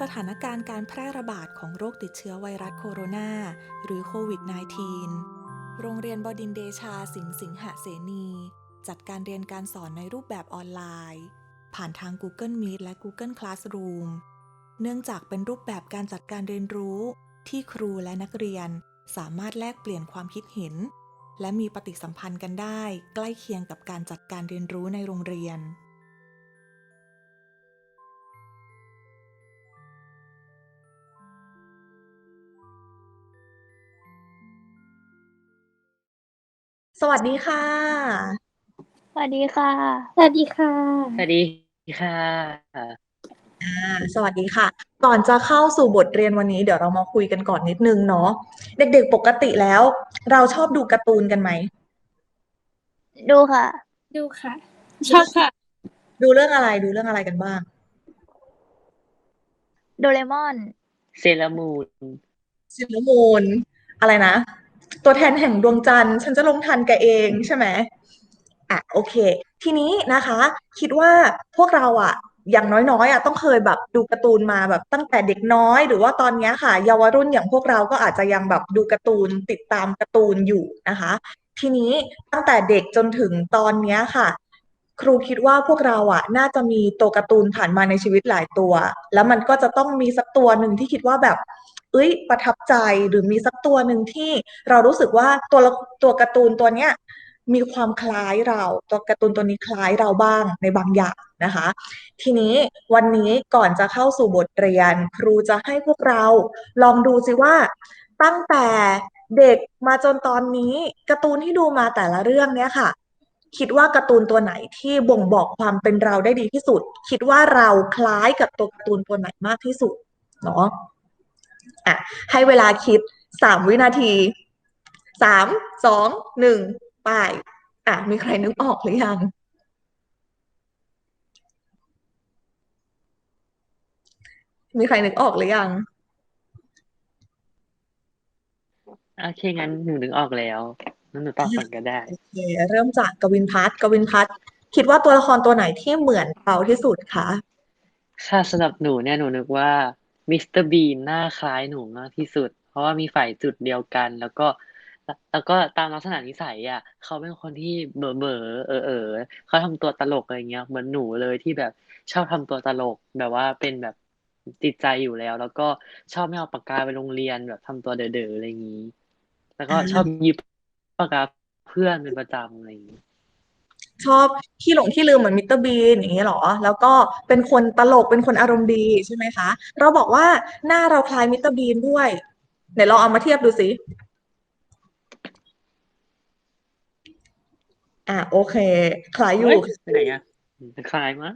สถานการณ์การแพร่ระบาดของโรคติดเชื้อไวรัสโคโรนา หรือโควิด -19 โรงเรียนบดินเดชาสิงห์สิงหเสนี จัดการเรียนการสอนในรูปแบบออนไลน์ ผ่านทาง Google Meet และ Google Classroom เนื่องจากเป็นรูปแบบการจัดการเรียนรู้ ที่ครูและนักเรียนสามารถแลกเปลี่ยนความคิดเห็น และมีปฏิสัมพันธ์กันได้ ใกล้เคียงกับการจัดการเรียนรู้ในโรงเรียน สวัสดีค่ะ สวัสดีค่ะ สวัสดีค่ะ สวัสดีค่ะอ่าสวัสดีค่ะ ก่อนจะเข้าสู่บทเรียนวันนี้เดี๋ยวเรามาคุยกันก่อนนิดนึงเนาะ เด็กๆปกติแล้ว เราชอบดูการ์ตูนกันไหม ดูค่ะ ดูค่ะ ชอบค่ะ ดูเรื่องอะไร ดูเรื่องอะไรกันบ้าง โดเรมอน เซเลอรามูนซิลเลอร์มูน อะไรนะ ตัวแทนแห่งดวงจันทร์ ฉันจะลงทันแกเองใช่ไหมอะโอเค ทีนี้นะคะ คิดว่าพวกเราอะอย่างน้อยๆอะต้องเคยแบบดูการ์ตูนมาแบบตั้งแต่เด็กน้อย หรือว่าตอนนี้ค่ะ เยาวรุ่นอย่างพวกเราก็อาจจะยังแบบดูการ์ตูนติดตามการ์ตูนอยู่นะคะ ทีนี้ตั้งแต่เด็กจนถึงตอนนี้ค่ะ ครูคิดว่าพวกเราอะน่าจะมีตัวการ์ตูนผ่านมาในชีวิตหลายตัว แล้วมันก็จะต้องมีสักตัวหนึ่งที่คิดว่าแบบ เอ้ยประทับใจหรือมีสักตัวหนึ่งที่เรารู้สึกว่าตัวตัวการ์ตูนตัวเนี้ยมีความคล้ายเราตัวการ์ตูนตัวนี้คล้ายเราบ้างในบางอย่างนะคะ ทีนี้วันนี้ก่อนจะเข้าสู่บทเรียน ครูจะให้พวกเราลองดูสิว่า ตั้งแต่เด็กมาจนตอนนี้การ์ตูนที่ดูมาแต่ละเรื่องเนี้ยค่ะ คิดว่าการ์ตูนตัวไหนที่บ่งบอกความเป็นเราได้ดีที่สุด คิดว่าเราคล้ายกับตัวการ์ตูนตัวไหนมากที่สุดเนาะ อะให้เวลาคิดสามวินาทีสามสองหนึ่งไปอะมีใครนึกออกหรือยังมีใครนึกออกหรือยัง โอเคงั้นหนูนึกออกแล้วงั้นหนูตอบก่อนก็ได้โอเคเริ่มจากกวินพัฒน์กวินพัฒน์คิดว่าตัวละครตัวไหนที่เหมือนเราที่สุดคะ ค่ะสำหรับหนูเนี่ยหนูนึกว่า มิสเตอร์บีนหน้าคล้ายหนูมากที่สุด เพราะว่ามีฝ่ายจุดเดียวกัน แล้วก็ แล้วก็ตามลักษณะนิสัยอะเขาเป็นคนที่เบอเบอเออเออเขาทำตัวตลกอะไรเงี้ยเหมือนหนูเลยที่แบบชอบทำตัวตลกแบบว่าเป็นแบบจิตใจอยู่แล้ว แล้วก็ชอบไม่เอาปากกาไปโรงเรียนแบบทำตัวเด๋อๆอะไรอย่างนี้ แล้วก็ชอบยืมปากกาเพื่อนเป็นประจำอะไรอย่างนี้ ชอบขี้หลงขี้ลืมเหมือนมิสเตอร์บีนอย่างนี้เหรอ แล้วก็เป็นคนตลกเป็นคนอารมณ์ดีใช่ไหมคะ เราบอกว่าหน้าเราคล้ายมิสเตอร์บีนด้วยไหนลองเอามาเทียบดูสิอะโอเค คล้ายอยู่เฮ้ยเป็นไงอะคล้ายมาก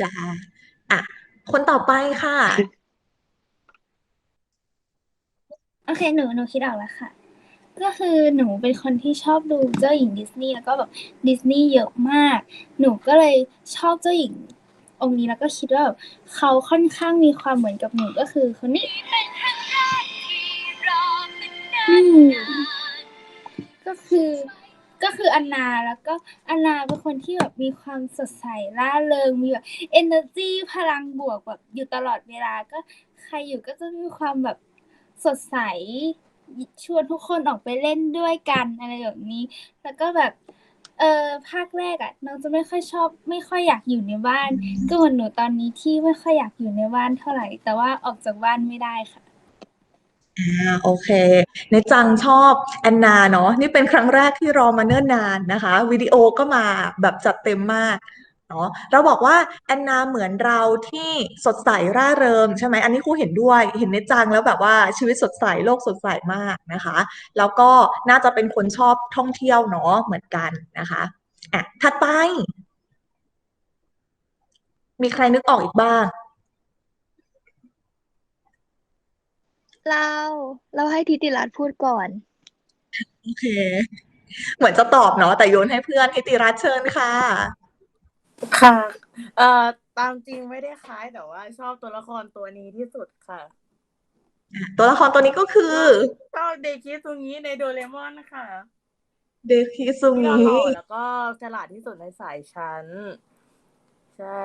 จ้าอะคนต่อไปค่ะ โอเค หนู หนูคิดออกแล้วค่ะ ก็คือหนูเป็นคนที่ชอบดูเจ้าหญิงดิสนีย์แล้วก็แบบดิสนีย์เยอะมาก หนูก็เลยชอบเจ้าหญิงองค์นี้แล้วก็คิดว่าแบบเขาค่อนข้างมีความเหมือนกับหนูก็คือคนนี้อืมก็คือก็คืออันนาแล้วก็อันนาเป็นคนที่แบบมีความสดใสร่าเริงมีแบบ energy พลังบวกแบบอยู่ตลอดเวลาก็ใครอยู่ก็จะมีความแบบสดใส ชวนทุกคนออกไปเล่นด้วยกันอะไรแบบนี้ แล้วก็แบบ เออภาคแรกอะน้องจะไม่ค่อยชอบ ไม่ค่อยอยากอยู่ในบ้าน ก็เหมือนหนูตอนนี้ที่ไม่ค่อยอยากอยู่ในบ้านเท่าไหร่ แต่ว่าออกจากบ้านไม่ได้ค่ะ อ่าโอเค ในจังชอบแอนนาเนาะนี่เป็นครั้งแรกที่รอมาเนิ่นนานนะคะ วิดีโอก็มาแบบจัดเต็มมาก เนาะเราบอกว่าแอนนาเหมือนเราที่สดใสร่าเริงใช่ไหมอันนี้ครูเห็นด้วยเห็นในจังแล้วแบบว่าชีวิตสดใสโลกสดใสมากนะคะ แล้วก็น่าจะเป็นคนชอบท่องเที่ยวเนาะเหมือนกันนะคะอะถัดไป มีใครนึกออกอีกบ้าง เรา เราให้ทิติรัตน์พูดก่อน โอเค เหมือนจะตอบเนาะแต่โยนให้เพื่อนทิติรัตน์เชิญค่ะ ค่ะ เอ่อ ตามจริงไม่ได้คล้ายแต่ว่าชอบตัวละครตัวนี้ที่สุดค่ะ ตัวละครตัวนี้ก็คือชอบเดคิซุงิในโดเรมอนค่ะเดคิซุที่งิ หล่อแล้วก็ฉลาดที่สุดในสายชั้น ใช่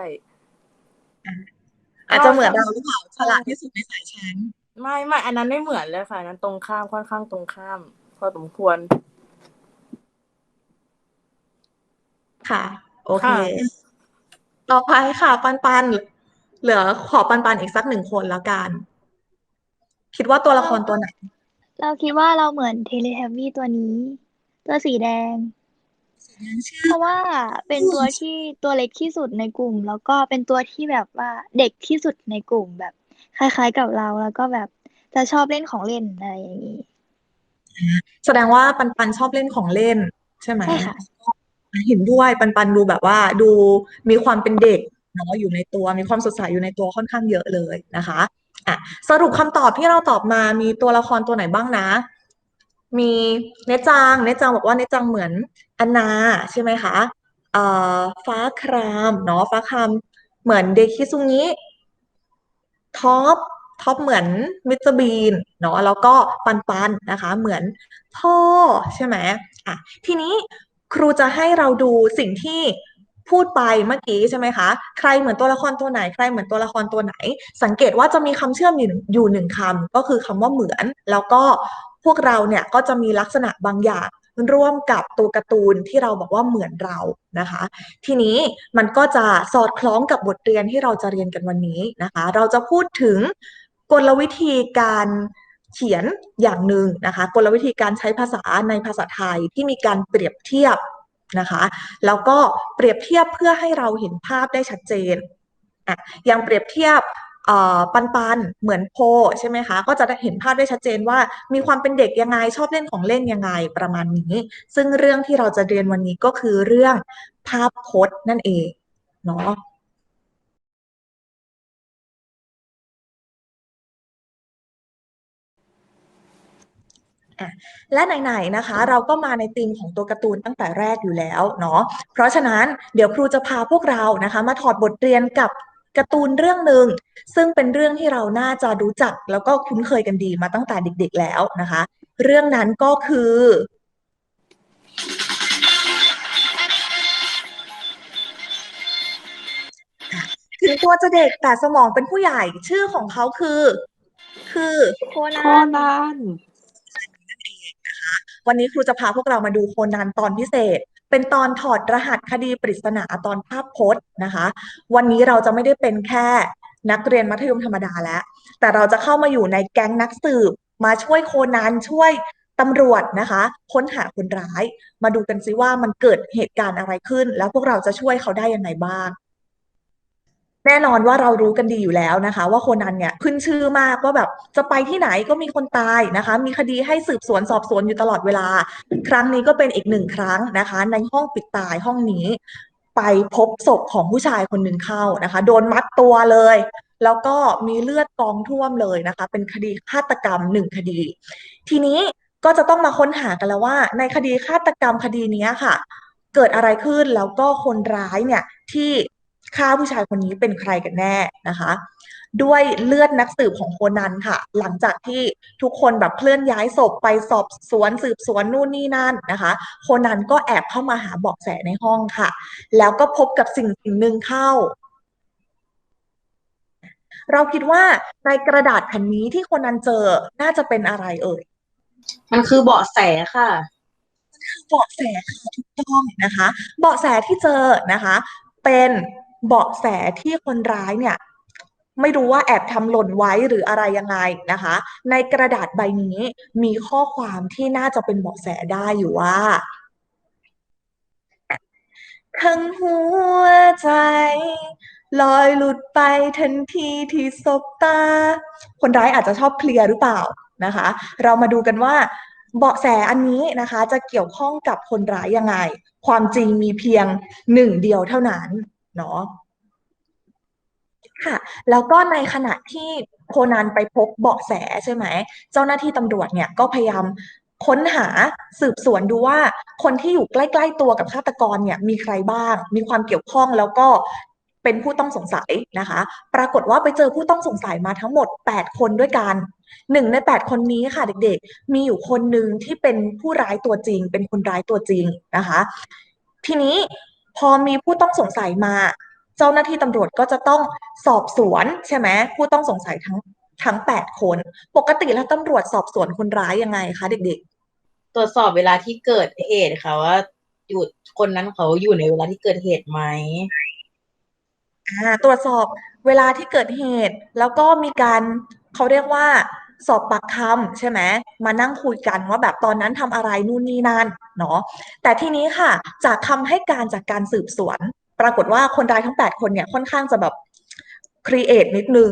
อาจจะเหมือนเราหรือเปล่าฉลาดที่สุดในสายฉันไม่ไม่อันนั้นไม่เหมือนเลยค่ะอันนั้นตรงข้ามค่อนข้างตรงข้าม พอสมควร ค่ะ โอเคค่ะ ต่อไปค่ะ ปันปันเหลือขอปันปันอีกสักหนึ่งคนแล้วกัน คิดว่าตัวละครตัวไหน เราคิดว่าเราเหมือนเทเลทับบี้ตัวนี้ ตัวสีแดง เพราะว่าเป็นตัวที่ตัวเล็กที่สุดในกลุ่ม แล้วก็เป็นตัวที่แบบว่าเด็กที่สุดในกลุ่มแบบ คล้ายๆกับเราแล้วก็แบบจะชอบเล่นของเล่นอะไรอย่างนี้แสดงว่าปันปันชอบเล่นของเล่น ใช่ไหมใช่ค่ะ เห็นด้วยปันปันดูแบบว่าดูมีความเป็นเด็กเนาะอยู่ในตัวมีความสดใสอยู่ในตัวค่อนข้างเยอะเลยนะคะอะสรุปคำตอบที่เราตอบมามีตัวละครตัวไหนบ้างนะ มีเนจังเนจังบอกว่าเนจังเหมือนอนนาใช่ไหมคะเอ่อฟ้าครามเนาะฟ้าครามเหมือนเดคิซุงิท็อปท็อปเหมือนมิสเตอร์บีนเนาะแล้วก็ปันปันนะคะ เหมือนพ่อใช่ไหมอะทีนี้ ครูจะให้เราดูสิ่งที่พูดไปเมื่อกี้ใช่ไหมคะ ใครเหมือนตัวละครตัวไหน ใครเหมือนตัวละครตัวไหน สังเกตว่าจะมีคำเชื่อมอยู่อยู่หนึ่งคำก็คือคำว่าเหมือน แล้วก็พวกเราเนี่ยก็จะมีลักษณะบางอย่างร่วมกับตัวการ์ตูนที่เราบอกว่าเหมือนเรานะคะ ทีนี้มันก็จะสอดคล้องกับบทเรียนที่เราจะเรียนกันวันนี้นะคะ เราจะพูดถึงกลวิธีการ เขียนอย่างหนึ่งนะคะกลวิธีการใช้ภาษาในภาษาไทยที่มีการเปรียบเทียบนะคะแล้วก็เปรียบเทียบเพื่อให้เราเห็นภาพได้ชัดเจนอะอย่างเปรียบเทียบปันปันเหมือนโพใช่ไหมคะ ก็จะได้เห็นภาพได้ชัดเจนว่ามีความเป็นเด็กยังไงชอบเล่นของเล่นยังไงประมาณนี้ ซึ่งเรื่องที่เราจะเรียนวันนี้ก็คือเรื่องภาพพจน์นั่นเองเนาะ และไหนๆนะคะ เราก็มาในธีมของตัวการ์ตูนตั้งแต่แรกอยู่แล้วเนาะเพราะฉะนั้นเดี๋ยวครูจะพาพวกเรานะคะ มาถอดบทเรียนกับการ์ตูนเรื่องหนึ่งซึ่งเป็นเรื่องที่เราน่าจะรู้จักแล้วก็คุ้นเคยกันดีมาตั้งแต่เด็ก ๆแล้วนะคะ เรื่องนั้นก็คืออะถึงตัวจะเด็กแต่สมองเป็นผู้ใหญ่ชื่อของเขาคือ คือโคโคนันนัน วันนี้ครูจะพาพวกเรามาดูโคนันตอนพิเศษ เป็นตอนถอดรหัสคดีปริศนาตอนภาพพจน์นะคะ วันนี้เราจะไม่ได้เป็นแค่นักเรียนมัธยมธรรมดาแล้ว แต่เราจะเข้ามาอยู่ในแก๊งนักสืบ มาช่วยโคนันช่วยตำรวจนะคะ ค้นหาคนร้าย มาดูกันซิว่ามันเกิดเหตุการณ์อะไรขึ้น แล้วพวกเราจะช่วยเขาได้ยังไงบ้าง แน่นอนว่าเรารู้กันดีอยู่แล้วนะคะ ว่าโคนันเนี่ยขึ้นชื่อมากว่าแบบจะไปที่ไหนก็มีคนตายนะคะ มีคดีให้สืบสวนสอบสวนอยู่ตลอดเวลา ครั้งนี้ก็เป็นอีกหนึ่งครั้งนะคะ ในห้องปิดตายห้องนี้ ไปพบศพของผู้ชายคนหนึ่งเข้านะคะ โดนมัดตัวเลย แล้วก็มีเลือดกองท่วมเลยนะคะ เป็นคดีฆาตกรรมหนึ่งคดี ทีนี้ก็จะต้องมาค้นหากันแล้วว่า ในคดีฆาตกรรมคดีนี้ค่ะ เกิดอะไรขึ้นแล้วก็คนร้ายเนี่ยที่ ฆ่าผู้ชายคนนี้เป็นใครกันแน่นะคะ ด้วยเลือดนักสืบของโคนันค่ะ หลังจากที่ทุกคนแบบเคลื่อนย้ายศพไปสอบสวนสืบสวนนู่นนี่นั่นนะคะ โคนันก็แอบเข้ามาหาเบาะแสในห้องค่ะ แล้วก็พบกับสิ่งสิ่งหนึ่งเข้าเราคิดว่าในกระดาษแผ่นนี้ที่โคนันเจอน่าจะเป็นอะไรเอ่ย มันคือเบาะแสค่ะเบาะแสค่ะถูกต้องนะคะ เบาะแสที่เจอนะคะ เป็น เบาะแสที่คนร้ายเนี่ยไม่รู้ว่าแอบทำหล่นไว้หรืออะไรยังไงนะคะ ในกระดาษใบนี้มีข้อความที่น่าจะเป็นเบาะแสได้อยู่ว่าทั้งหัวใจ ลอยหลุดไปทันทีที่สบตา คนร้ายอาจจะชอบเคลียร์หรือเปล่านะคะ เรามาดูกันว่า เบาะแสอันนี้นะคะ จะเกี่ยวข้องกับคนร้ายยังไง ความจริงมีเพียงหนึ่งเดียวเท่านั้น เนาะค่ะ แล้วก็ในขณะที่โคนันไปพบเบาะแสใช่ไหม เจ้าหน้าที่ตำรวจเนี่ยก็พยายามค้นหาสืบสวนดูว่าคนที่อยู่ใกล้ ๆ ตัวกับฆาตกรเนี่ยมีใครบ้าง มีความเกี่ยวข้องแล้วก็เป็นผู้ต้องสงสัยนะคะ ปรากฏว่าไปเจอผู้ต้องสงสัยมาทั้งหมด 8 คนด้วยกันหนึ่งใน 8 คนนี้ค่ะเด็กๆ มีอยู่คนหนึ่งที่เป็นผู้ร้ายตัวจริง เป็นคนร้ายตัวจริงนะคะ ทีนี้ พอมีผู้ต้องสงสัยมา เจ้าหน้าที่ตำรวจก็จะต้องสอบสวนใช่ไหมผู้ต้องสงสัยทั้งทั้งแปดคน ปกติแล้วตำรวจสอบสวนคนร้ายยังไงคะเด็กตรวจสอบเวลาที่เกิดเหตุค่ะว่าอยู่คนนั้นเขาอยู่ในเวลาที่เกิดเหตุไหมๆอ่าตรวจสอบเวลาที่เกิดเหตุ แล้วก็มีการเขาเรียกว่า สอบปากคำใช่ไหมมานั่งคุยกันว่าแบบตอนนั้นทำอะไรนู่นนี่นั่นเนาะแต่ทีนี้ค่ะ จากคำให้การจากการสืบสวน ปรากฏว่าคนร้ายทั้งแปดคนเนี่ยค่อนข้างจะแบบครีเอทนิดนึง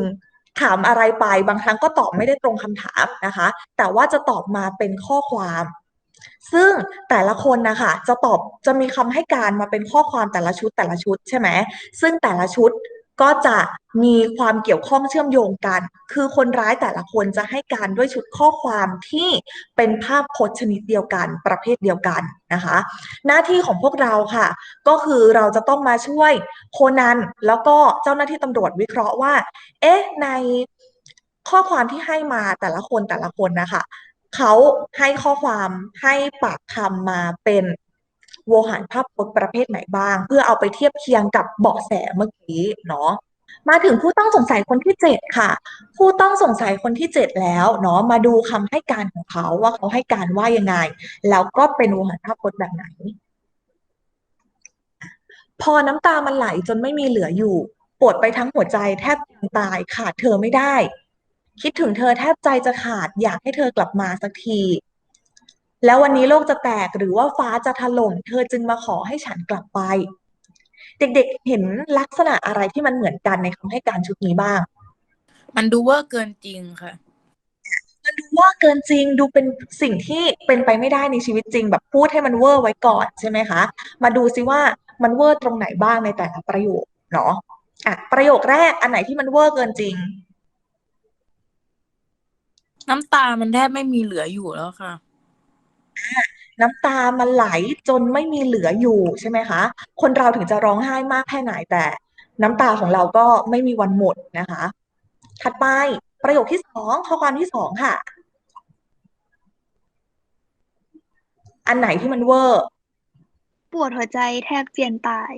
ถามอะไรไปบางครั้งก็ตอบไม่ได้ตรงคำถามนะคะ แต่ว่าจะตอบมาเป็นข้อความซึ่งแต่ละคนนะคะจะตอบจะมีคำให้การมาเป็นข้อความแต่ละชุดแต่ละชุดใช่ไหมซึ่งแต่ละชุด ก็จะมีความเกี่ยวข้องเชื่อมโยงกัน คือคนร้ายแต่ละคนจะให้การด้วยชุดข้อความที่เป็นภาพพจน์ชนิดเดียวกัน ประเภทเดียวกันนะคะ หน้าที่ของพวกเราค่ะ ก็คือเราจะต้องมาช่วยโคนันแล้วก็เจ้าหน้าที่ตำรวจวิเคราะห์ว่า เอ๊ะ ในข้อความที่ให้มาแต่ละคนแต่ละคนนะคะเขาให้ข้อความให้ปากคำมาเป็น โวหารภาพพจน์ประเภทไหนบ้าง เพื่อเอาไปเทียบเคียงกับเบาะแสเมื่อกี้เนาะมาถึงผู้ต้องสงสัยคนที่เจ็ดค่ะ ผู้ต้องสงสัยคนที่เจ็ดแล้วเนาะมาดูคำให้การของเขาว่าเขาให้การว่ายังไง แล้วก็เป็นโวหารภาพพจน์แบบไหน พอน้ำตามันไหลจนไม่มีเหลืออยู่ปวดไปทั้งหัวใจแทบตายขาดเธอไม่ได้ คิดถึงเธอแทบใจจะขาดอยากให้เธอกลับมาสักที แล้ววันนี้โลกจะแตกหรือว่าฟ้าจะถล่มเธอจึงมาขอให้ฉันกลับไป เด็กๆเห็นลักษณะอะไรที่มันเหมือนกันในคำให้การชุดนี้บ้าง มันดูเวอร์เกินจริงค่ะ มันดูเว่าเกินจริงดูเป็นสิ่งที่เป็นไปไม่ได้ในชีวิตจริง แบบพูดให้มันเวอร์ไว้ก่อนใช่ไหมคะ มาดูซิว่ามันเวอร์ตรงไหนบ้างในแต่ละประโยคเนาะอะประโยคแรกอันไหนที่มันเวอร์เกินจริง น้ำตามันแทบไม่มีเหลืออยู่แล้วค่ะ น้ำตามันไหลจนไม่มีเหลืออยู่ใช่ไหมคะ คนเราถึงจะร้องไห้มากแค่ไหนแต่ น้ำตาของเราก็ไม่มีวันหมดนะคะ ถัดไปประโยคที่สองข้อความที่สองค่ะ อันไหนที่มันเวอร์ปวดหัวใจแทบเจียนตาย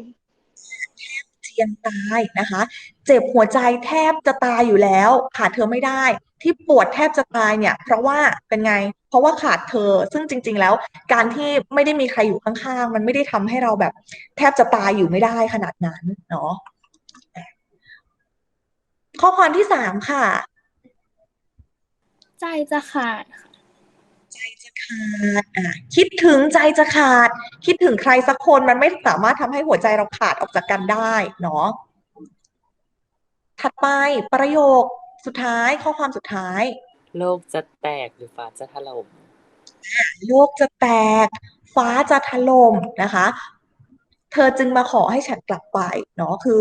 เจียนตายนะคะ เจ็บหัวใจแทบจะตายอยู่แล้วขาดเธอไม่ได้ ที่ปวดแทบจะตายเนี่ย เพราะว่าเป็นไง เพราะว่าขาดเธอ ซึ่งจริง ๆ แล้ว การที่ไม่ได้มีใครอยู่ข้างๆ มันไม่ได้ทำให้เราแบบ แทบจะตายอยู่ไม่ได้ขนาดนั้นเนาะข้อความที่สามค่ะ ใจจะขาดค่ะใจจะขาดอะคิดถึงใจจะขาด คิดถึงใครสักคนมันไม่สามารถทำให้หัวใจเราขาดออกจากกันได้เนาะถัดไปประโยคสุดท้ายข้อความสุดท้าย โลกจะแตกหรือฟ้าจะถล่มโลกจะแตก ฟ้าจะถล่มนะคะ เธอจึงมาขอให้ฉันกลับไปเนาะคือ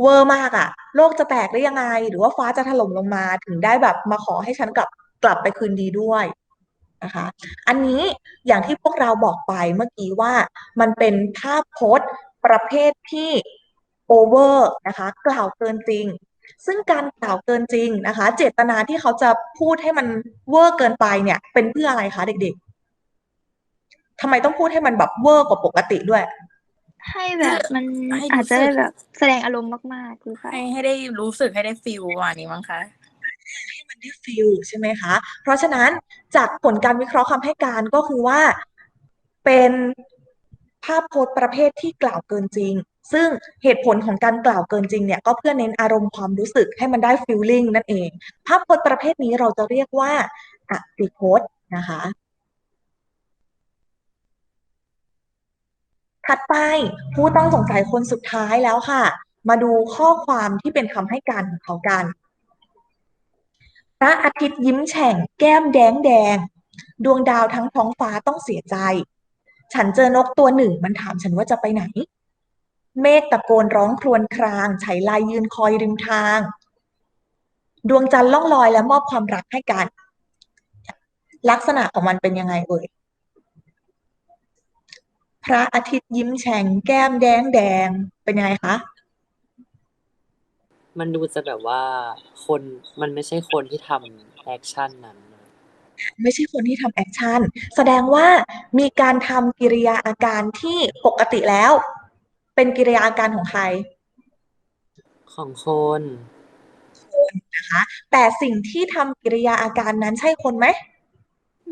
เวอร์มากอะโลกจะแตกได้ยังไง หรือว่าฟ้าจะถล่มลงมาถึงได้แบบมาขอให้ฉันกลับกลับไปคืนดีด้วยนะคะ อันนี้อย่างที่พวกเราบอกไปเมื่อกี้ว่ามันเป็นภาพพจน์ประเภทที่โอเวอร์นะคะ กล่าวเกินจริง ซึ่งการกล่าวเกินจริงนะคะ เจตนาที่เขาจะพูดให้มันเวอร์เกินไปเนี่ย เป็นเพื่ออะไรคะเด็กๆทำไมต้องพูดให้มันแบบเวอร์กว่าปกติด้วย ให้แบบมันให้รู้อาจจะได้สึกแบบแสดงอารมณ์มากๆหรือเปล่าให้ให้ได้รู้สึกให้ได้ฟีลว่านี้มั้งคะ ให้มันได้ฟิลใช่ไหมคะ เพราะฉะนั้นจากผลการวิเคราะห์คำให้การก็คือว่าเป็นภาพโพสต์ประเภทที่กล่าวเกินจริง ซึ่งเหตุผลของการกล่าวเกินจริงเนี่ยก็เพื่อเน้นอารมณ์ความรู้สึกให้มันได้ฟีลลิ่งนั่นเอง ภาพโพสต์ประเภทนี้เราจะเรียกว่าอติโพสต์นะคะ ถัดไปผู้ต้องสงสัยคนสุดท้ายแล้วค่ะ มาดูข้อความที่เป็นคำให้การของเขากันพระอาทิตย์ยิ้มแฉ่งแก้มแดงแดง ดวงดาวทั้งท้องฟ้าต้องเสียใจ ฉันเจอนกตัวหนึ่งมันถามฉันว่าจะไปไหน เมฆตะโกนร้องครวญครางไฉลายยืนคอยริมทาง ดวงจันทร์ล่องลอยและมอบความรักให้กัน ลักษณะของมันเป็นยังไงเอ่ยพระอาทิตย์ยิ้มแฉ่งแก้มแดงแดงเป็นยังไงคะมันดูจะแบบว่าคนมันไม่ใช่คนที่ทำแอคชั่นนั้นนะไม่ใช่คนที่ทำแอคชั่นแสดงว่ามีการทำกิริยาอาการที่ปกติแล้ว เป็นกิริยาอาการของใคร ของคนนะคะ แต่สิ่งที่ทำกิริยาอาการนั้นใช่คนไหม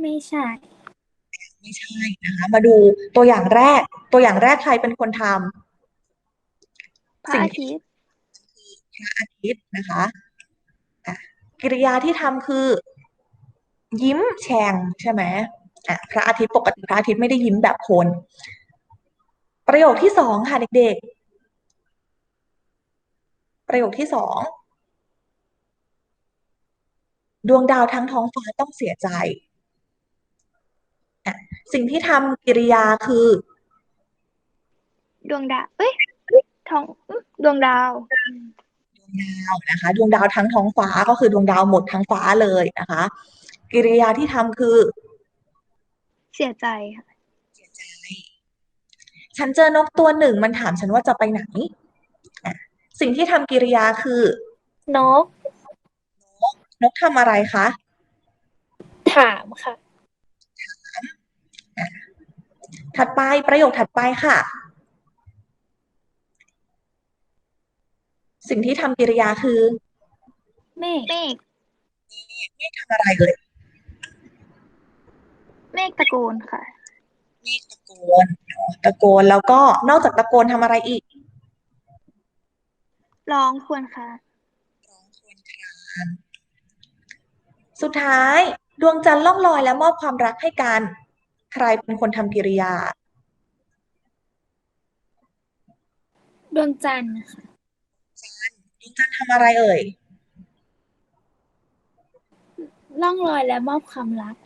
ไม่ใช่ ไม่ใช่นะคะ มาดูตัวอย่างแรก ตัวอย่างแรกใครเป็นคนทำพระอาทิตย์พระอาทิตย์นะคะอะกิริยาที่ทำคือ ยิ้มแฉ่งใช่ไหมอะพระอาทิตย์ปกติพระอาทิตย์ไม่ได้ยิ้มแบบคน ประโยคที่สองค่ะเด็กๆ ประโยคที่สองดวงดาวทั้งท้องฟ้าต้องเสียใจอะสิ่งที่ทำกิริยาคือ ดวงดาว เอ้ยท้องอื้อดวงดาว ดวงดาวนะคะ ดวงดาวทั้งท้องฟ้าก็คือดวงดาวหมดทั้งฟ้าเลยนะคะ กิริยาที่ทำคือ เสียใจค่ะ ฉันเจอนกตัวหนึ่งมันถามฉันว่าจะไปไหนอะสิ่งที่ทำกิริยาคือ นก นกทำอะไรคะ ถามค่ะ ถัดไปประโยคถัดไปค่ะ สิ่งที่ทำกิริยาคือเมฆเมฆไม่ทำอะไรเลย เมฆตะโกนค่ะ ตะโกนเนาะตะโกนแล้วก็นอกจากตะโกนทำอะไรอีก ร้องควรค่ะสุดท้ายดวงจันทร์ล่องลอยและมอบความรักให้กัน ใครเป็นคนทำกิริยา ดวงจันทร์ค่ะดวงจันทร์ทำอะไรเอ่ย ล่องลอยและมอบความรักล่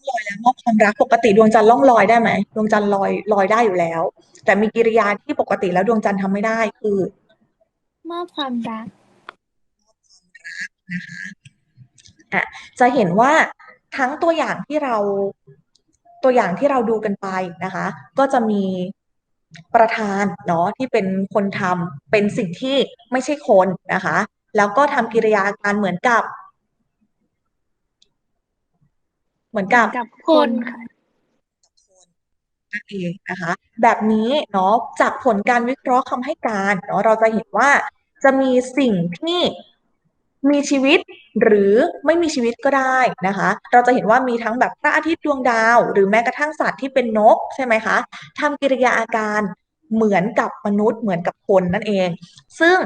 องลอยและมอบความรักปกติดวงจันทร์ล่องลอยได้ไหมดวงจันทร์ลอยลอยได้อยู่แล้ว แต่มีกิริยาที่ปกติแล้วดวงจันทร์ทำไม่ได้คือมอบความรักอะจะเห็นว่าทั้งตัวอย่างที่เราตัวอย่างที่เราดูกันไปนะคะ ก็จะมีประธานเนาะที่เป็นคนทำเป็นสิ่งที่ไม่ใช่คนนะคะ แล้วก็ทำกิริยาการเหมือนกับ เหมือนกับกับคนค่ะนั่นเองนะคะ แบบนี้เนาะจากผลการวิเคราะห์คำให้การเนาะเราจะเห็นว่าจะมีสิ่งที่มีชีวิตหรือไม่มีชีวิตก็ได้นะคะ เราจะเห็นว่ามีทั้งแบบพระอาทิตย์ดวงดาว หรือแม้กระทั่งสัตว์ที่เป็นนกใช่ไหมคะทำกิริยาอาการเหมือนกับมนุษย์เหมือนกับคนนั่นเอง ซึ่ง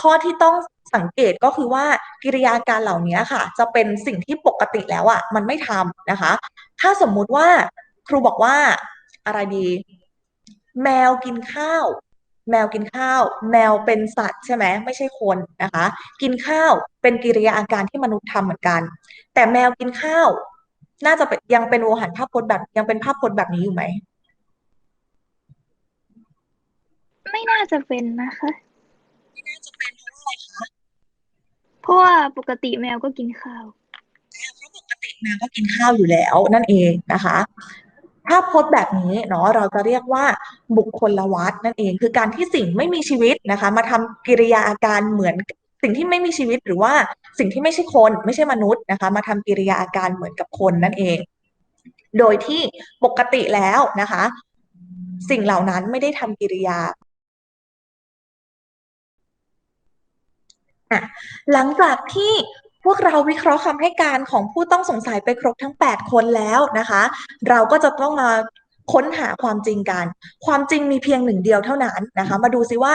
ข้อที่ต้อง สังเกตก็คือว่ากิริยาการเหล่านี้ค่ะ จะเป็นสิ่งที่ปกติแล้วอะมันไม่ทำนะคะ ถ้าสมมุติว่าครูบอกว่าอะไรดี แมวกินข้าว แมวกินข้าว แมวเป็นสัตว์ใช่ไหมไม่ใช่คนนะคะ กินข้าวเป็นกิริยาอาการที่มนุษย์ทำเหมือนกัน แต่แมวกินข้าว น่าจะเป็นยังเป็นโวหารภาพพจน์แบบยังเป็นภาพพจน์แบบนี้อยู่ไหมไม่น่าจะเป็นนะคะน่าจะเป็นเพราะว่าอะไรคะ เพราะว่าปกติแมวก็กินข้าวเพราะปกติแมวก็กินข้าวอยู่แล้วนั่นเองนะคะภาพพจน์แบบนี้เนาะเราจะเรียกว่าบุคคลวัตนั่นเอง คือการที่สิ่งไม่มีชีวิตนะคะ มาทำกิริยาอาการเหมือนสิ่งที่ไม่มีชีวิตหรือว่าสิ่งที่ไม่ใช่คน ไม่ใช่มนุษย์นะคะ มาทำกิริยาอาการเหมือนกับคนนั่นเอง โดยที่ปกติแล้วนะคะ สิ่งเหล่านั้นไม่ได้ทำกิริยาอะ หลังจากที่พวกเราวิเคราะห์คำให้การของผู้ต้องสงสัยไปครบทั้ง 8 คนแล้วนะคะ เราก็จะต้องมาค้นหาความจริงกัน ความจริงมีเพียงหนึ่งเดียวเท่านั้นนะคะ มาดูซิว่า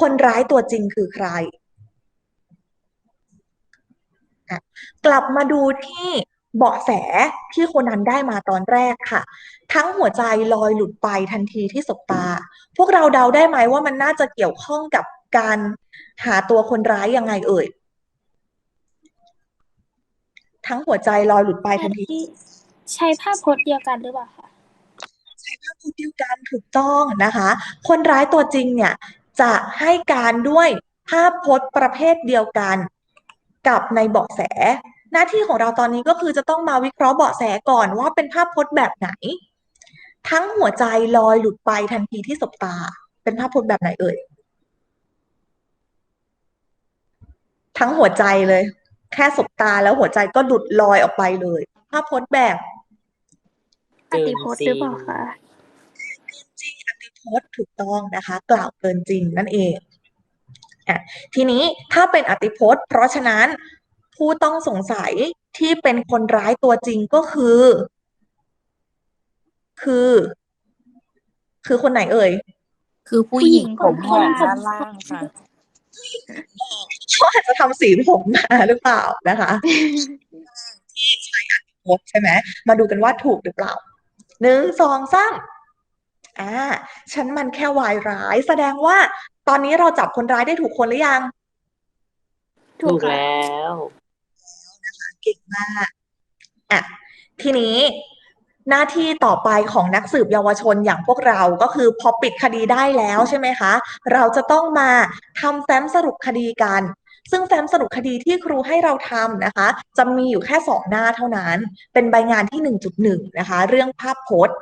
คนร้ายตัวจริงคือใคร กลับมาดูที่เบาะแสที่คนนั้นได้มาตอนแรกค่ะ ทั้งหัวใจลอยหลุดไปทันทีที่สบตา พวกเราเดาได้ไหมว่ามันน่าจะเกี่ยวข้องกับ การหาตัวคนร้ายยังไงเอ่ย ทั้งหัวใจลอยหลุดไปทันทีที่ใช้ภาพพจน์เดียวกันหรือเปล่าคะใช้ภาพพูดเดียวกันถูกต้องนะคะ คนร้ายตัวจริงเนี่ย จะให้การด้วยภาพพจน์ประเภทเดียวกันกับในเบาะแส หน้าที่ของเราตอนนี้ก็คือจะต้องมาวิเคราะห์เบาะแสก่อนว่าเป็นภาพพจน์แบบไหน ทั้งหัวใจลอยหลุดไปทันทีที่สบตา เป็นภาพพจน์แบบไหนเอ่ย ทั้งหัวใจเลย แค่สบตาแล้วหัวใจก็หลุดลอยออกไปเลยภาพพจน์แบบปฏิพจน์หรือเปล่าคะจริงอติพจน์ถูกต้องนะคะ กล่าวเกินจริงนั่นเองอะทีนี้ถ้าเป็นอติพจน์ เพราะฉะนั้นผู้ต้องสงสัยที่เป็นคนร้ายตัวจริงก็คือ คือ คือคนไหนเอ่ย คือผู้ผู้หหญิญิงงผมผมหอฟ้ามด้านล่างค่ะ เขาอาจจะทำสีผมมาหรือเปล่านะคะ ที่ใช้อติพจน์ใช่ไหมมาดูกันว่าถูกหรือเปล่าหนึ่งสองสามอ่าฉันมันแค่วายร้าย แสดงว่า ตอนนี้เราจับคนร้ายได้ถูกคนหรือยัง ถูถูกกค่ะแล้วเก่งมากอะทีนี้ หน้าที่ต่อไปของนักสืบเยาวชนอย่างพวกเราก็คือพอปิดคดีได้แล้วใช่ไหมคะ เราจะต้องมาทำแฟ้มสรุปคดีกัน ซึ่งแฟ้มสรุปคดีที่ครูให้เราทำนะคะ จะมีอยู่แค่สองหน้าเท่านั้น เป็นใบงานที่ 1.1 นะคะ เรื่องภาพพจน์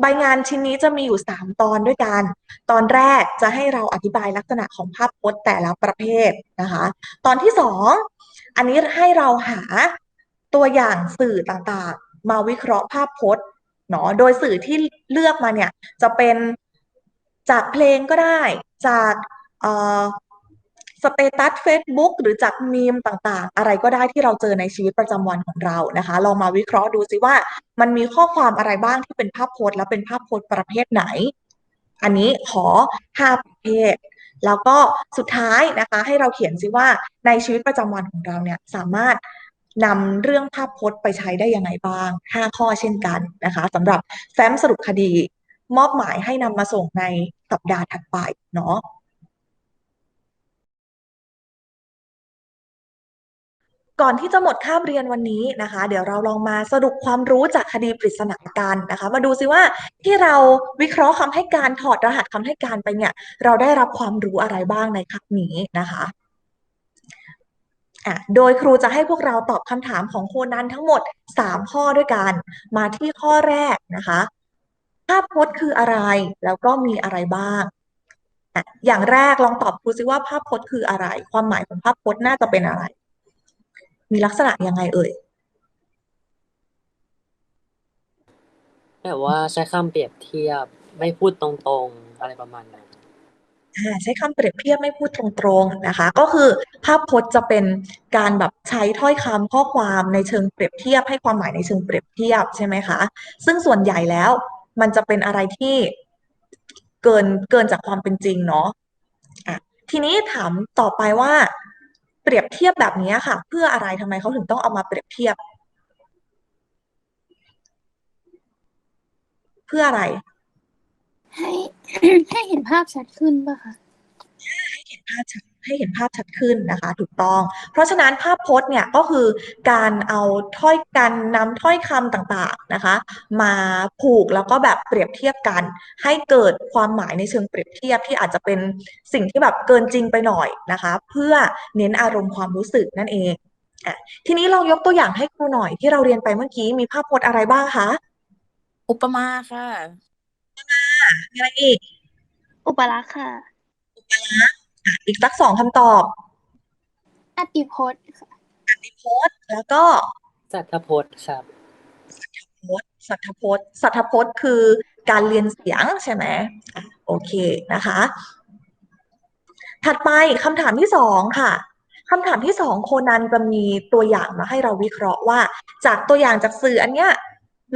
ใบงานชิ้นนี้จะมีอยู่ 3 ตอนด้วยกัน ตอนแรกจะให้เราอธิบายลักษณะของภาพพจน์แต่ละประเภทนะคะ ตอนที่สองอันนี้ให้เราหาตัวอย่างสื่อต่างๆ มาวิเคราะห์ภาพพจน์เนาะโดยสื่อที่เลือกมาเนี่ยจะเป็นจากเพลงก็ได้จากสเตตัส Facebook หรือจากมีมต่างๆ อะไรก็ได้ที่เราเจอในชีวิตประจำวันของเรานะคะลองมาวิเคราะห์ดูซิว่ามันมีข้อความอะไรบ้างที่เป็นภาพพจน์และเป็นภาพพจน์ประเภทไหน อันนี้ขอห้าประเภท แล้วก็สุดท้ายนะคะ ให้เราเขียนซิว่าในชีวิตประจำวันของเราเนี่ยสามารถ นำเรื่องภาพพจน์ไปใช้ได้ยังไงบ้าง 5 ข้อเช่นกันนะคะสำหรับแฟ้มสรุปคดี มอบหมายให้นำมาส่งในสัปดาห์ถัดไปเนาะก่อนที่จะหมดคาบเรียนวันนี้นะคะ เดี๋ยวเราลองมาสรุปความรู้จากคดีปริศนากันนะคะ มาดูซิว่าที่เราวิเคราะห์คำให้การถอดรหัสคำให้การไปเนี่ย เราได้รับความรู้อะไรบ้างในคาบนี้นะคะ อะโดยครูจะให้พวกเราตอบคำถามของโคนันทั้งหมด 3 ข้อด้วยกัน มาที่ข้อแรกนะคะ ภาพพจน์คืออะไร แล้วก็มีอะไรบ้างอะอย่างแรกลองตอบครูซิว่าภาพพจน์คืออะไร ความหมายของภาพพจน์น่าจะเป็นอะไร มีลักษณะยังไงเอ่ย แบบว่าใช้คำเปรียบเทียบไม่พูดตรงๆอะไรประมาณนั้น ใช้คำเปรียบเทียบไม่พูดตรงๆนะคะ ก็คือภาพพจน์จะเป็นการแบบใช้ถ้อยคำข้อความในเชิงเปรียบเทียบ ให้ความหมายในเชิงเปรียบเทียบใช่ไหมคะ ซึ่งส่วนใหญ่แล้วมันจะเป็นอะไรที่เกินเกินจากความเป็นจริงเนาะะทีนี้ถามต่อไปว่าเปรียบเทียบแบบนี้ค่ะ เพื่ออะไรทำไมเขาถึงต้องเอามาเปรียบเทียบ เพื่ออะไร ให้ให้เห็นภาพชัดขึ้นป่ะคะให้เห็นภาพชัดให้เห็นภาพชัดขึ้นนะคะ ถูกต้อง เพราะฉะนั้นภาพพจน์เนี่ยก็คือการเอาถ้อยการนำถ้อยคำต่างๆนะคะ มาผูกแล้วก็แบบเปรียบเทียบกัน ให้เกิดความหมายในเชิงเปรียบเทียบที่อาจจะเป็นสิ่งที่แบบเกินจริงไปหน่อยนะคะ เพื่อเน้นอารมณ์ความรู้สึกนั่นเองอะทีนี้ลองยกตัวอย่างให้ครูหน่อยที่เราเรียนไปเมื่อกี้มีภาพพจน์อะไรบ้างคะอุปมาค่ะมี อะไรอีก อุปลักษณ์ค่ะอะอีกสักสองคำตอบอติพจน์ค่ะอติพจน์แล้วก็สัทธพจน์ครับพจน์สัทธพจน์สัทธพจน์คือการเรียนเสียงใช่ไหมอะโอเคนะคะ ถัดไปคำถามที่สองค่ะคำถามที่สองโคนันจะมีตัวอย่างมาให้เราวิเคราะห์ว่า จากตัวอย่างจากสื่ออันเนี้ย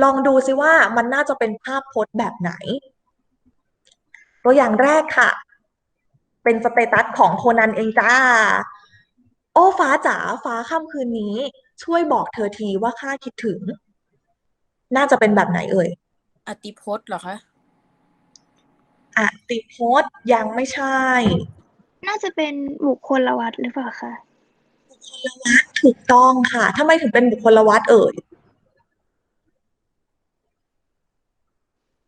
ลองดูซิว่ามันน่าจะเป็นภาพพจน์แบบไหน ตัวอย่างแรกค่ะ เป็นสเตตัสของโคนันเองจ้า โอ้ฟ้าจ๋าฟ้าค่ำคืนนี้ ช่วยบอกเธอทีว่าข้าคิดถึง น่าจะเป็นแบบไหนเอ่ย อติพจน์เหรอคะอติพจน์ยังไม่ใช่ น่าจะเป็นบุคคลวัตรหรือเปล่าคะบุคคลวัตรถูกต้องค่ะทำไมถึงเป็นบุคคลวัตรเอ่ย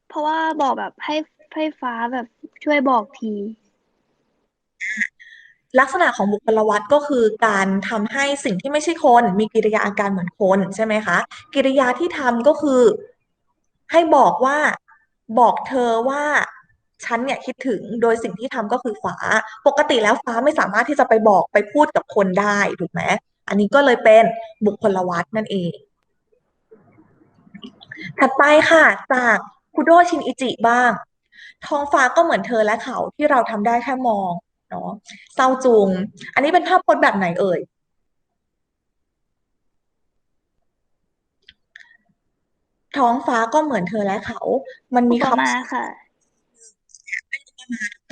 เพราะว่าบอกแบบให้ ให้ฟ้าแบบช่วยบอกที ลักษณะของบุคลวัตก็คือการทำให้สิ่งที่ไม่ใช่คน มีกิริยาอาการเหมือนคนใช่ไหมคะ กิริยาที่ทำก็คือให้บอกว่าบอกเธอว่าฉันเนี่ยคิดถึงโดยสิ่งที่ทำก็คือฟ้า ปกติแล้วฟ้าไม่สามารถที่จะไปบอกไปพูดกับคนได้ถูกไหมอันนี้ก็เลยเป็นบุคลวัตนั่นเอง ถัดไปค่ะ จากคุโดชินอิจิบ้าง ท้องฟ้าก็เหมือนเธอและเขาที่เราทำได้แค่มองเนาะเศร้าจุง อันนี้เป็นภาพพจน์แบบไหนเอ่ยท้องฟ้าก็เหมือนเธอและเขา มันอุมีปคำมาค่ะ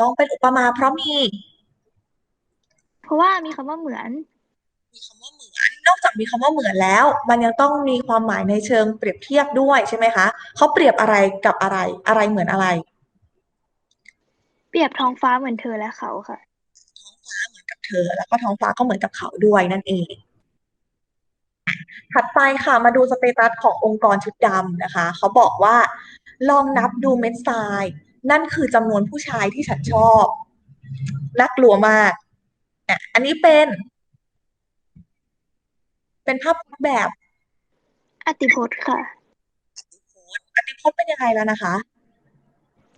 ต้องเป็นอุปมาเพราะมี เพราะว่ามีคำว่าเหมือน มีคำว่าเหมือน นอกจากมีคำว่าเหมือนแล้ว มันยังต้องมีความหมายในเชิงเปรียบเทียบด้วยใช่ไหมคะ เขาเปรียบอะไรกับอะไร อะไรเหมือนอะไร เปรียบท้องฟ้าเหมือนเธอและเขาค่ะ ท้องฟ้าเหมือนกับเธอ แล้วก็ท้องฟ้าก็เหมือนกับเขาด้วยนั่นเอง ถัดไปค่ะมาดูสเตตัสขององค์กรชุดดำนะคะ เขาบอกว่าลองนับดูเม็ดทราย นั่นคือจำนวนผู้ชายที่ฉันชอบน่ากลัวมากอะอันนี้เป็น เป็นภาพแบบอติพจน์ค่ะ อติพจน์เป็นยังไงแล้วนะคะ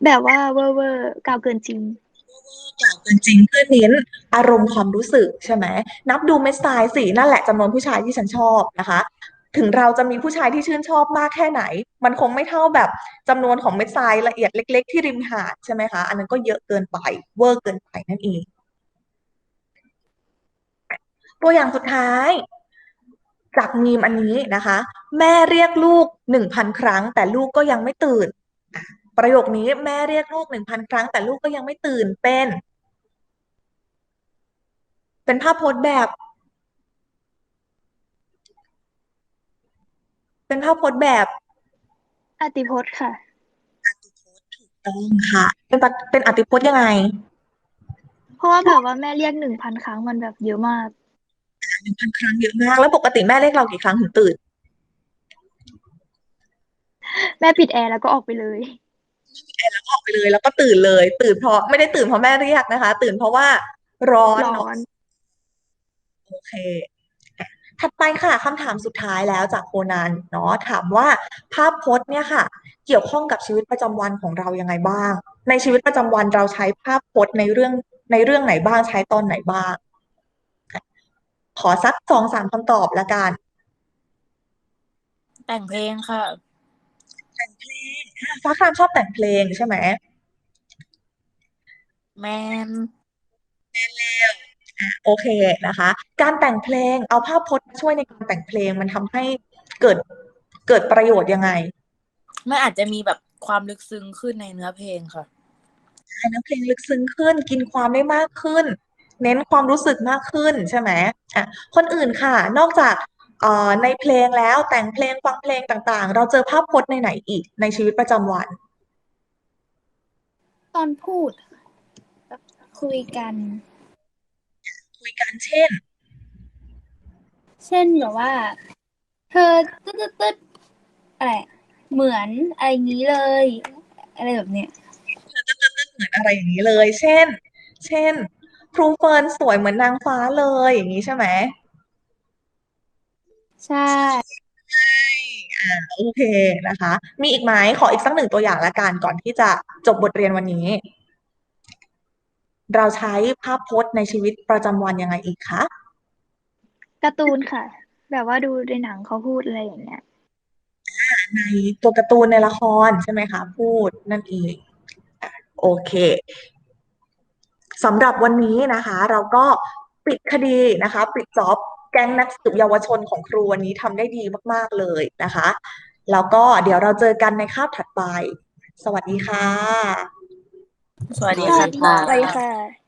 แบบว่าเวอร์เวอร์กล่าวเกินจริงกล่าวเกินจริงเพื่อเน้นอารมณ์ความรู้สึกใช่ไหมนับดูเม็ดทรายสินั่นแหละจำนวนผู้ชายที่ฉันชอบนะคะถึงเราจะมีผู้ชายที่ชื่นชอบมากแค่ไหน มันคงไม่เท่าแบบจำนวนของเม็ดทรายละเอียดเล็ก ๆ ที่ริมหาดใช่ไหมคะ อันนั้นก็เยอะเกินไป เวอร์เกินไปนั่นเอง ตัวอย่างสุดท้าย จากมีมอันนี้นะคะ แม่เรียกลูกหนึ่งพันครั้ง แต่ลูกก็ยังไม่ตื่น ประโยคนี้แม่เรียกลูกหนึ่งพันครั้ง แต่ลูกก็ยังไม่ตื่นเป็น เป็นภาพพจน์แบบ เป็นภาพพจน์แบบอติพจน์ค่ะต้องค่ะ เป็นปะเป็นอติพจน์ยังไง เพราะว่าแบบว่าแม่เรียกหนึ่งพันครั้งมันแบบเยอะมากหนึ่งพันครั้งเยอะมากแล้วปกติแม่เรียกเรากี่ครั้งถึงตื่น แม่ปิดแอร์แล้วก็ออกไปเลย แล้วก็ออกไปเลย แล้วก็ตื่นเลย ตื่นเพราะไม่ได้ตื่นเพราะแม่เรียกนะคะ ตื่นเพราะว่าร้อนร้เนาะอนโอเคอะถัดไปค่ะคำถามสุดท้ายแล้วจากโคนันเนาะถามว่าภาพพจน์เนี่ยค่ะ เกี่ยวข้องกับชีวิตประจำวันของเรายังไงบ้าง ในชีวิตประจำวันเราใช้ภาพพจน์ในเรื่องในเรื่องไหนบ้างใช้ตอนไหนบ้างอะขอสักสองสามคำตอบละกัน แต่งเพลงค่ะ แต่งเพลงอะ ฟ้าครามชอบแต่งเพลงใช่ไหมแมนโอเคนะคะ การแต่งเพลงเอาภาพพจน์ช่วยในการแต่งเพลงมันทำให้เกิดเกิดประโยชน์ยังไงไม่อาจจะมีแบบความลึกซึ้งขึ้นในเนื้อเพลงค่ะให้เนื้อเพลงลึกซึ้งขึ้น กินความได้มากขึ้น เน้นความรู้สึกมากขึ้นใช่ไหมอะคนอื่นค่ะ นอกจาก เอ่อในเพลงแล้วแต่งเพลงฟังเพลงต่างๆ เราเจอภาพพจน์ในไหนอีกในชีวิตประจำวัน ตอนพูดแบบคุยกัน คุยกันเช่น เช่นแบบว่า เธอตึ๊ดตึ๊ดตึ๊ดอะไรเหมือนอะไรอย่างนี้เลย อะไรแบบเนี้ยเหมือนอะไรอย่างนี้เลย เช่น เช่น ครูเฟิร์นสวยเหมือนนางฟ้าเลยอย่างนี้ใช่ไหม ใช่ อ่าโอเคนะคะ มีอีกไหมขออีกสักหนึ่งตัวอย่างละกันก่อนที่จะจบบทเรียนวันนี้ เราใช้ภาพพจน์ในชีวิตประจำวันยังไงอีกคะ การ์ตูนค่ะ แบบว่าดูในหนังเขาพูดอะไรอย่างเงี้ย ในตัวการ์ตูนในละครใช่ไหมคะ พูดนั่นเองอะโอเคสำหรับวันนี้นะคะ เราก็ปิดคดีนะคะ ปิดจ็อบ แก๊งนักสืบเยาวชนของครูวันนี้ทำได้ดีมากๆเลยนะคะ แล้วก็เดี๋ยวเราเจอกันในคาบถัดไป สวัสดีค่ะ สวัสดีสวัสดีค่ะสวัสดีค่ะ